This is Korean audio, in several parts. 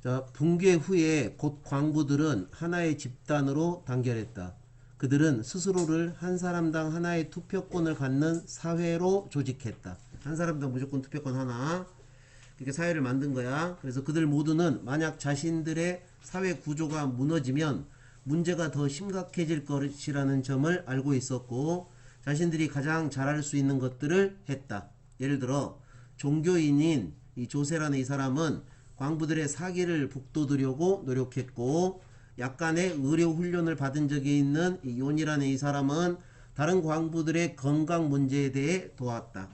자, 붕괴 후에 곧 광부들은 하나의 집단으로 단결했다. 그들은 스스로를 한 사람당 하나의 투표권을 갖는 사회로 조직했다. 한 사람당 무조건 투표권 하나. 이렇게 사회를 만든 거야. 그래서 그들 모두는 만약 자신들의 사회 구조가 무너지면 문제가 더 심각해질 것이라는 점을 알고 있었고 자신들이 가장 잘할 수 있는 것들을 했다. 예를 들어 종교인인 이 조세라는 이 사람은 광부들의 사기를 북돋으려고 노력했고 약간의 의료 훈련을 받은 적이 있는 이 요니라는 이 사람은 다른 광부들의 건강 문제에 대해 도왔다.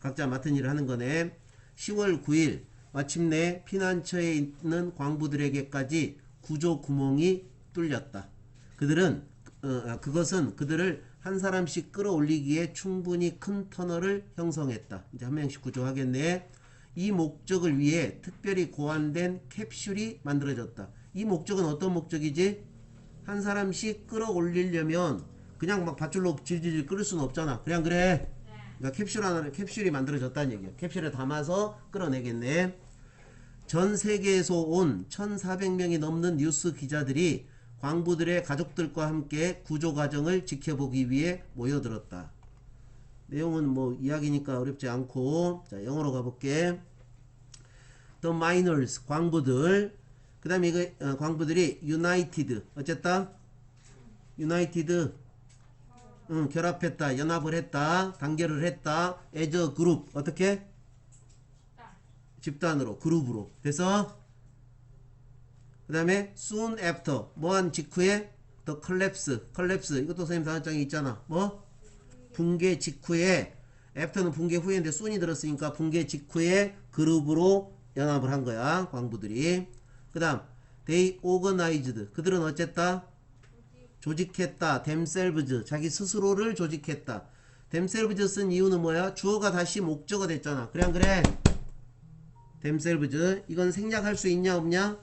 각자 맡은 일을 하는 거네. 10월 9일 마침내 피난처에 있는 광부들에게까지 구조 구멍이 뚫렸다. 그들은 어, 아, 그것은 그들을 한 사람씩 끌어올리기에 충분히 큰 터널을 형성했다. 이제 한 명씩 구조하겠네. 이 목적을 위해 특별히 고안된 캡슐이 만들어졌다. 이 목적은 어떤 목적이지? 한 사람씩 끌어올리려면 그냥 막 밧줄로 질질 끌을 수는 없잖아. 그냥 그래. 그러니까 캡슐 하나 캡슐이 만들어졌다는 얘기야. 캡슐에 담아서 끌어내겠네. 전 세계에서 온 1,400명이 넘는 뉴스 기자들이 광부들의 가족들과 함께 구조 과정을 지켜보기 위해 모여들었다. 내용은 뭐 이야기니까 어렵지 않고 자 영어로 가볼게. The miners 광부들. 그 다음에 이거 어, 광부들이 united. 어쨌다? united. 응, 결합했다 연합을 했다 단결을 했다. as a group. 어떻게? 집단으로 그룹으로. 그래서 그 다음에 soon after. 뭐한 직후에? the collapse. collapse. 이것도 선생님 단어장에 있잖아. 뭐 붕괴 직후에 애프터는 붕괴 후에인데 순이 들었으니까 붕괴 직후에 그룹으로 연합을 한 거야 광부들이. 그 다음 they organized. 그들은 어쨌다? 조직했다. themselves. 자기 스스로를 조직했다. themselves 쓴 이유는 뭐야? 주어가 다시 목적어 됐잖아. 그래 안 그래? themselves. 이건 생략할 수 있냐 없냐?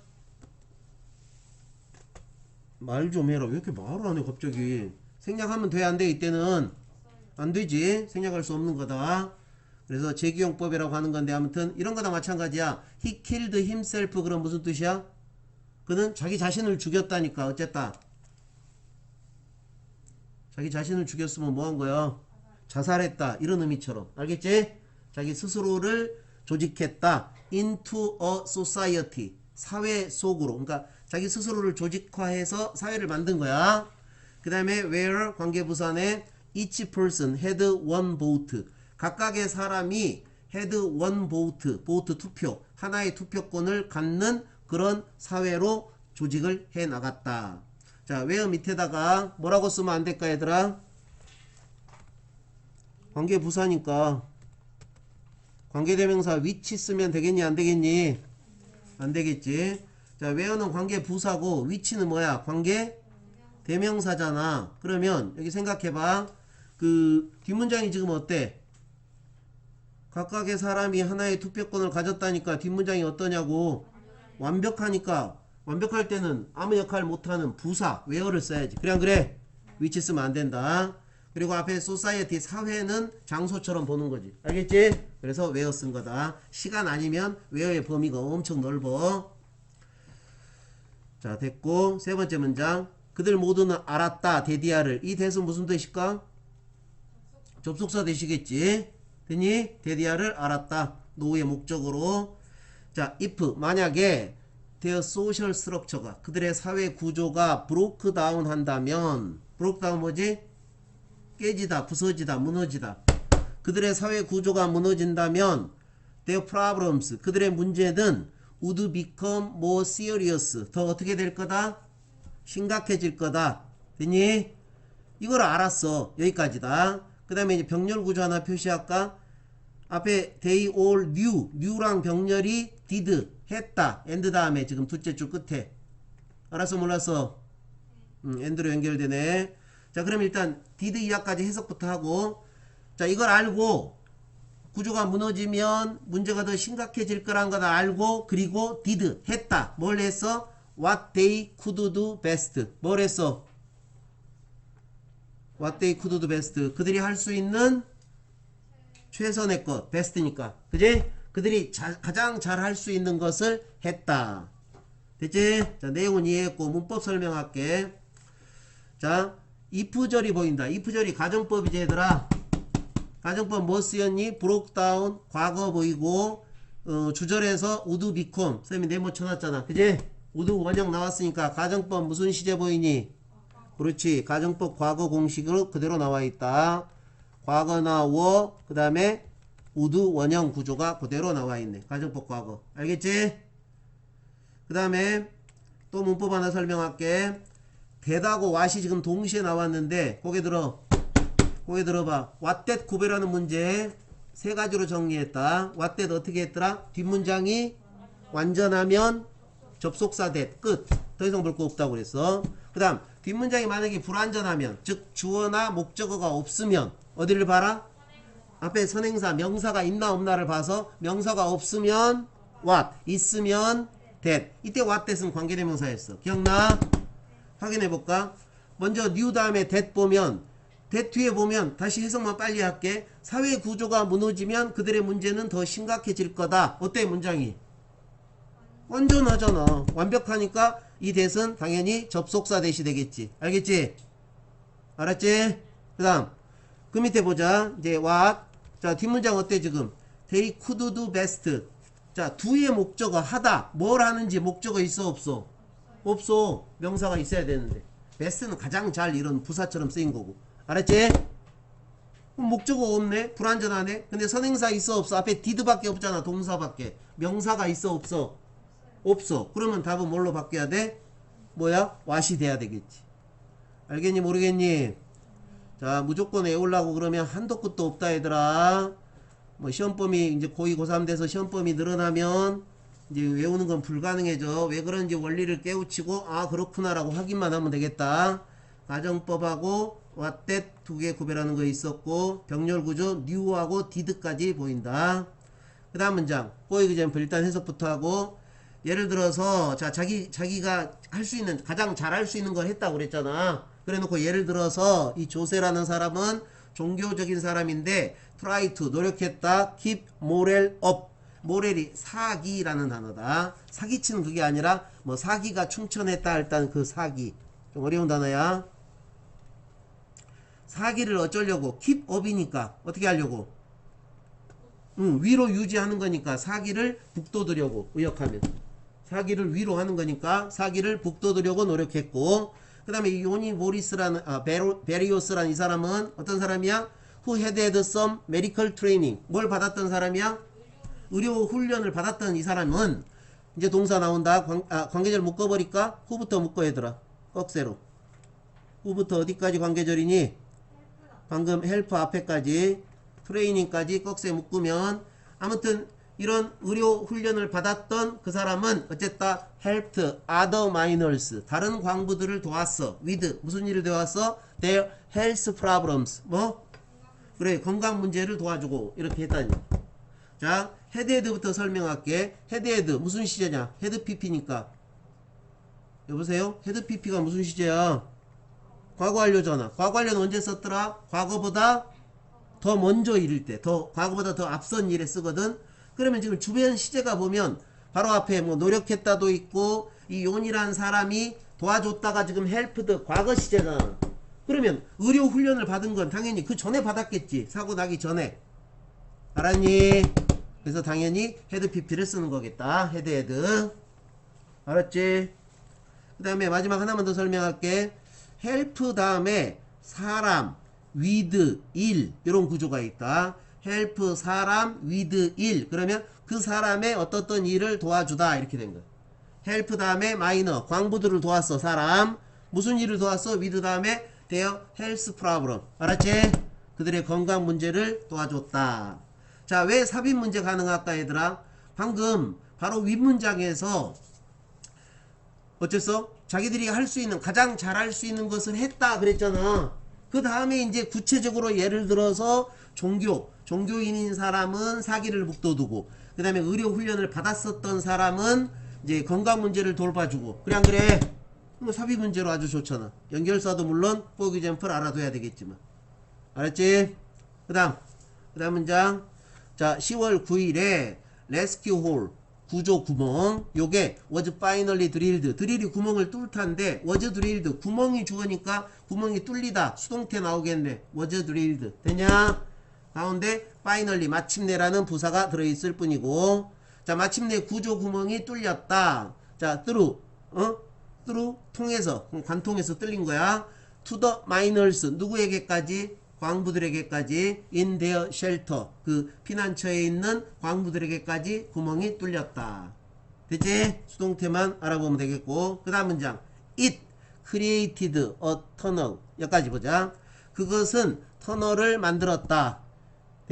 말 좀 해라. 왜 이렇게 말을 안 해 갑자기? 생략하면 돼 안 돼 이때는 안 되지. 생략할 수 없는 거다. 그래서 재기용법이라고 하는 건데 아무튼 이런 거나 마찬가지야. He killed himself 그럼 무슨 뜻이야? 그는 자기 자신을 죽였다니까. 어쨌다. 자기 자신을 죽였으면 뭐 한 거야? 자살했다. 이런 의미처럼. 알겠지? 자기 스스로를 조직했다. into a society. 사회 속으로. 그러니까 자기 스스로를 조직화해서 사회를 만든 거야. 그 다음에 where 관계부산에 each person had one vote. 각각의 사람이 had one vote, vote 투표, 하나의 투표권을 갖는 그런 사회로 조직을 해 나갔다. 자, where 밑에다가 뭐라고 쓰면 안 될까, 얘들아? 관계 부사니까 관계대명사 위치 쓰면 되겠니, 안 되겠니? 안 되겠지. 자, where는 관계 부사고 위치는 뭐야? 관계 대명사잖아. 그러면 여기 생각해 봐. 그 뒷문장이 지금 어때? 각각의 사람이 하나의 투표권을 가졌다니까 뒷문장이 어떠냐고 완벽하니까 완벽할 때는 아무 역할 못하는 부사 웨어를 써야지. 그냥 그래? 위치 쓰면 안 된다. 그리고 앞에 소사이어티 사회는 장소처럼 보는 거지. 알겠지? 그래서 웨어 쓴 거다. 시간 아니면 웨어의 범위가 엄청 넓어. 자 됐고 세 번째 문장. 그들 모두는 알았다 데디아를. 이 대수 무슨 뜻일까? 접속사 되시겠지? 되니? 데디아를 알았다. 노후의 목적으로. 자 if. 만약에 their social structure가 그들의 사회 구조가 broke down 한다면 broke down 뭐지? 깨지다 부서지다 무너지다. 그들의 사회 구조가 무너진다면 their problems 그들의 문제는 would become more serious. 더 어떻게 될 거다? 심각해질 거다. 되니? 이걸 알았어. 여기까지다 그 다음에 이제 병렬 구조 하나 표시할까? 앞에 they all knew, knew랑 병렬이 did, 했다. and 다음에 지금 둘째 줄 끝에. 알았어, 몰랐어? 음, and로 연결되네. 자, 그럼 일단 did 이하까지 해석부터 하고. 자, 이걸 알고, 구조가 무너지면 문제가 더 심각해질 거란 걸 알고, 그리고 did, 했다. 뭘 했어? what they could do best. 뭘 했어? What they could do best. 그들이 할 수 있는 최선의 것, 베스트니까. 그지? 그들이 자- 가장 잘 할 수 있는 것을 했다. 됐지? 자, 내용은 이해했고 문법 설명할게. 자, if절이 보인다. if절이 가정법이지 얘들아. 가정법 뭐 쓰였니? 브록다운 과거 보이고 어, 주절에서 우드 비콤 쌤이 네모 쳐놨잖아. 그지? 우드 원형 나왔으니까 가정법 무슨 시제 보이니? 그렇지. 가정법 과거 공식으로 그대로 나와 있다. 과거나 워, 그 다음에 우드 원형 구조가 그대로 나와 있네. 가정법 과거. 알겠지? 그 다음에 또 문법 하나 설명할게. 대다고 왓이 지금 동시에 나왔는데, 고개 들어. 고개 들어봐. 왓댓 구별하는 문제 세 가지로 정리했다. 왓댓 어떻게 했더라? 뒷문장이 완전하면 접속사 댓 끝. 더 이상 볼 거 없다고 그랬어. 그 다음 뒷문장이 만약에 불완전하면 즉 주어나 목적어가 없으면 어디를 봐라? 앞에 선행사 명사가 있나 없나를 봐서 명사가 없으면 what 있으면 that 이때 what that은 관계대명사였어 기억나? 확인해 볼까? 먼저 new 다음에 that 보면 that 뒤에 보면 다시 해석만 빨리 할게 사회 구조가 무너지면 그들의 문제는 더 심각해질 거다 어때 문장이? 완전하잖아. 완벽하니까 이 that은 당연히 접속사 대시 되겠지. 알겠지? 알았지? 그 다음 그 밑에 보자. 이제 what 자 뒷문장 어때 지금? They could do best. 자 두의 목적어 하다. 뭘 하는지 목적어 있어 없어? 없어. 명사가 있어야 되는데. best는 가장 잘 이런 부사처럼 쓰인 거고. 알았지? 목적어 없네? 불완전하네? 근데 선행사 있어 없어? 앞에 did밖에 없잖아. 동사밖에. 명사가 있어 없어 없어. 그러면 답은 뭘로 바뀌어야 돼? 뭐야? what이 돼야 되겠지. 알겠니 모르겠니? 자 무조건 외우려고 그러면 한도 끝도 없다 얘들아. 뭐 시험범위 이제 고2 고3 돼서 시험범위 늘어나면 이제 외우는 건 불가능해져. 왜 그런지 원리를 깨우치고 아 그렇구나라고 확인만 하면 되겠다. 가정법하고 왓댓 두 개 구별하는 거 있었고 병렬 구조 new하고 did까지 보인다. 그 다음 문장. 꼬이 그잼플 일단 해석부터 하고 예를 들어서 자 자기 자기가 할 수 있는 가장 잘할 수 있는 걸 했다고 그랬잖아. 그래놓고 예를 들어서 이 조세라는 사람은 종교적인 사람인데 try to 노력했다 keep moral up. 모렐이 사기라는 단어다. 사기치는 그게 아니라 뭐 사기가 충천했다 일단 그 사기. 좀 어려운 단어야. 사기를 어쩌려고? keep up이니까 어떻게 하려고? 응, 위로 유지하는 거니까 사기를 북돋으려고 의역하면 사기를 위로 하는 거니까 사기를 북돋으려고 노력했고 그 다음에 이 요니 모리스라는 아 베로, 베리오스라는 이 사람은 어떤 사람이야? Who had had some medical training 뭘 받았던 사람이야? 의료 훈련을 받았던 이 사람은 이제 동사 나온다 관, 아, 관계절 묶어버릴까? 후부터 묶어 얘들아 꺽쇠로 후부터 어디까지 관계절이니? 방금 헬프 앞에까지 트레이닝까지 꺽쇠 묶으면 아무튼 이런 의료 훈련을 받았던 그 사람은 어쨌다 helped other minors 다른 광부들을 도왔어. with 무슨 일을 도왔어? their health problems. 뭐? 그래 건강 문제를 도와주고 이렇게 했다니. 자 헤드헤드부터 설명할게. 헤드헤드 무슨 시제냐? 헤드 PP니까? 여보세요? 헤드 PP가 무슨 시제야? 과거 완료잖아. 과거 완료는 언제 썼더라? 과거보다 더 먼저 일일 때, 더 과거보다 더 앞선 일에 쓰거든. 그러면 지금 주변 시제가 보면 바로 앞에 뭐 노력했다도 있고 이 용이란 사람이 도와줬다가 지금 헬프드 과거 시제잖아. 그러면 의료 훈련을 받은 건 당연히 그 전에 받았겠지. 사고 나기 전에. 알았니? 그래서 당연히 헤드 PP를 쓰는 거겠다. 헤드 헤드. 알았지? 그 다음에 마지막 하나만 더 설명할게. 헬프 다음에 사람, with, 일 이런 구조가 있다. Help 사람, with, 일 그러면 그 사람의 어떻던 일을 도와주다 이렇게 된 거야. help 다음에 minor 광부들을 도왔어 사람 무슨 일을 도왔어? with 다음에 their health problem 알았지? 그들의 건강 문제를 도와줬다. 자 왜 삽입 문제 가능할까 얘들아? 방금 바로 윗문장에서 어쨌어? 자기들이 할 수 있는 가장 잘할 수 있는 것을 했다 그랬잖아. 그 다음에 이제 구체적으로 예를 들어서 종교 종교인인 사람은 사기를 북돋우고 그 다음에 의료 훈련을 받았었던 사람은 이제 건강 문제를 돌봐주고 그래 안 그래? 뭐 삽입 문제로 아주 좋잖아. 연결사도 물론 포기 잼플 알아둬야 되겠지만. 알았지? 그 다음 그 다음 문장. 자 10월 9일에 레스큐 홀 구조 구멍. 요게 was finally drilled 드릴이 구멍을 뚫다인데 was drilled 구멍이 주어니까 구멍이 뚫리다. 수동태 나오겠네. was drilled 되냐 가운데 finally 마침내라는 부사가 들어있을 뿐이고 자 마침내 구조 구멍이 뚫렸다. 자 through 어? through 통해서 관통해서 뚫린 거야. to the miners 누구에게까지? 광부들에게까지. in their shelter 그 피난처에 있는 광부들에게까지 구멍이 뚫렸다. 됐지? 수동태만 알아보면 되겠고. 그 다음 문장. it created a tunnel. 여기까지 보자. 그것은 터널을 만들었다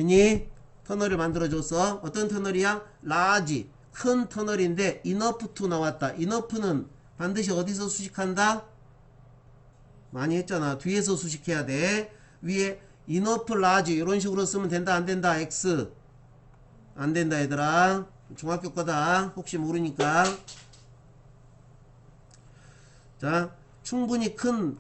됐니? 터널을 만들어줘서 어떤 터널이야? large 큰 터널인데 enough to 나왔다 enough는 반드시 어디서 수식한다? 많이 했잖아. 뒤에서 수식해야 돼. 위에 enough large 이런 식으로 쓰면 된다 안 된다 x 안 된다 얘들아 중학교 거다 혹시 모르니까 자 충분히 큰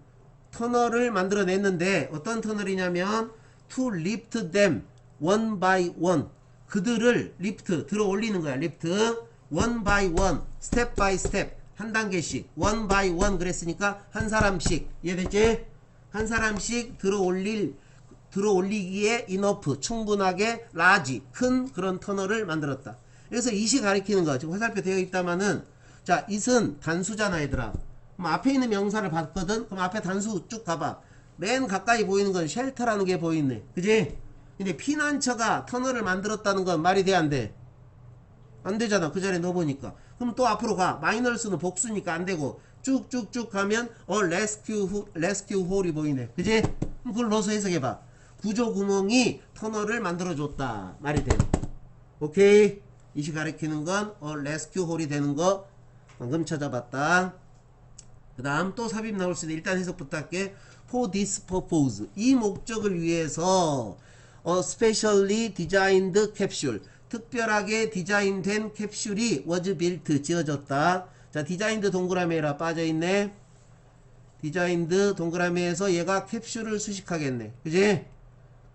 터널을 만들어냈는데 어떤 터널이냐면 to lift them one by one 그들을 리프트 들어 올리는 거야 리프트 one by one step by step 한 단계씩 one by one 그랬으니까 한 사람씩 이해됐지? 한 사람씩 들어 올릴 들어 올리기에 enough 충분하게 large 큰 그런 터널을 만들었다. 그래서 이시 가리키는 거 지금 화살표 되어 있다마는 자 it은 단수잖아 얘들아. 그럼 앞에 있는 명사를 봤거든. 그럼 앞에 단수 쭉 가봐. 맨 가까이 보이는 건 쉘터라는 게 보이네. 그지? 근데 피난처가 터널을 만들었다는 건 말이 돼 안 돼? 안 되잖아. 그 자리에 넣어보니까. 그럼 또 앞으로 가. 마이너스는 복수니까 안 되고 쭉쭉쭉 가면 어 레스큐 후, 레스큐 홀이 보이네. 그지? 그걸 넣어서 해석해봐. 구조 구멍이 터널을 만들어줬다. 말이 돼. 오케이? 이시 가리키는 건 어 레스큐 홀이 되는 거 방금 찾아봤다. 그 다음 또 삽입 나올 수 있는데 일단 해석부터 할게. For this purpose. 이 목적을 위해서 어, specially designed capsule. 특별하게 디자인된 캡슐이 was built 지어졌다. 자, 디자인드 동그라미에라 빠져있네. 디자인드 동그라미에서 얘가 캡슐을 수식하겠네. 그지?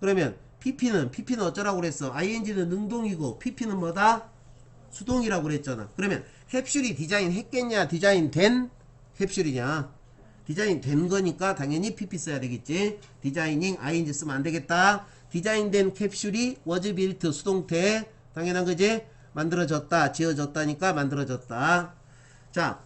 그러면 PP는 PP는 어쩌라고 그랬어? ING는 능동이고 PP는 뭐다? 수동이라고 그랬잖아. 그러면 캡슐이 디자인 했겠냐? 디자인 된 캡슐이냐? 디자인 된 거니까 당연히 PP 써야 되겠지. 디자이닝 ING 쓰면 안 되겠다. 디자인된 캡슐이 was built 수동태 당연한 거지. 만들어졌다, 지어졌다니까 만들어졌다. 자,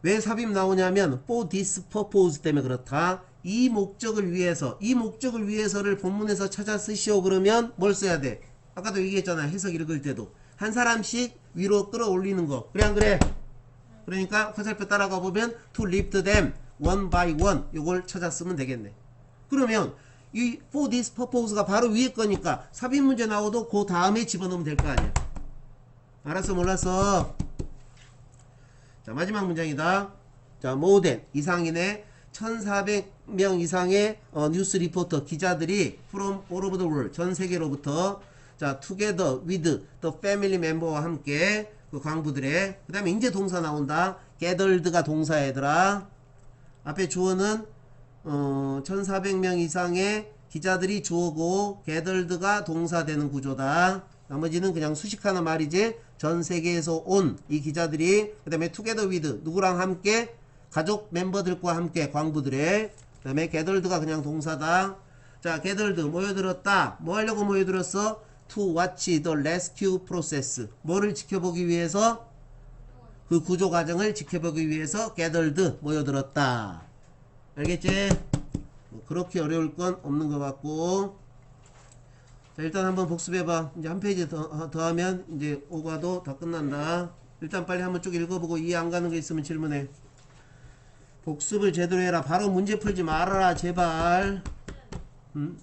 왜 삽입 나오냐면 for this purpose 때문에 그렇다. 이 목적을 위해서, 이 목적을 위해서를 본문에서 찾아 쓰시오 그러면 뭘 써야 돼? 아까도 얘기했잖아. 해석 읽을 때도 한 사람씩 위로 끌어올리는 거. 그래 안 그래? 그러니까 화살표 따라가 보면 to lift them one by one 요걸 찾아 쓰면 되겠네. 그러면 이 for this purpose가 바로 위에 거니까 삽입 문제 나오도 그 다음에 집어넣으면 될 거 아니야. 알았어 몰랐어? 자 마지막 문장이다. 자 모든 이상인의 1400명 이상의 어, 뉴스 리포터 기자들이 from all over the world 전 세계로부터 자 together with the family member와 함께 그 광부들의 그 다음에 이제 동사 나온다 gathered가 동사 얘들아 앞에 주어는 어, 1400명 이상의 기자들이 주어고 gathered가 동사 되는 구조다. 나머지는 그냥 수식하는 말이지 전 세계에서 온 이 기자들이 그 다음에 together with 누구랑 함께? 가족 멤버들과 함께 광부들의. 그 다음에 gathered가 그냥 동사다. 자 gathered 모여들었다. 뭐 하려고 모여들었어? To watch the rescue process. 뭐를 지켜보기 위해서? 그 구조 과정을 지켜보기 위해서 gathered 모여들었다 알겠지? 뭐 그렇게 어려울 건 없는 것 같고. 자 일단 한번 복습해봐. 이제 한 페이지 더, 더 하면 이제 오과도 다 끝난다. 일단 빨리 한번 쭉 읽어보고 이해 안 가는 게 있으면 질문해. 복습을 제대로 해라. 바로 문제 풀지 말아라 제발. 음?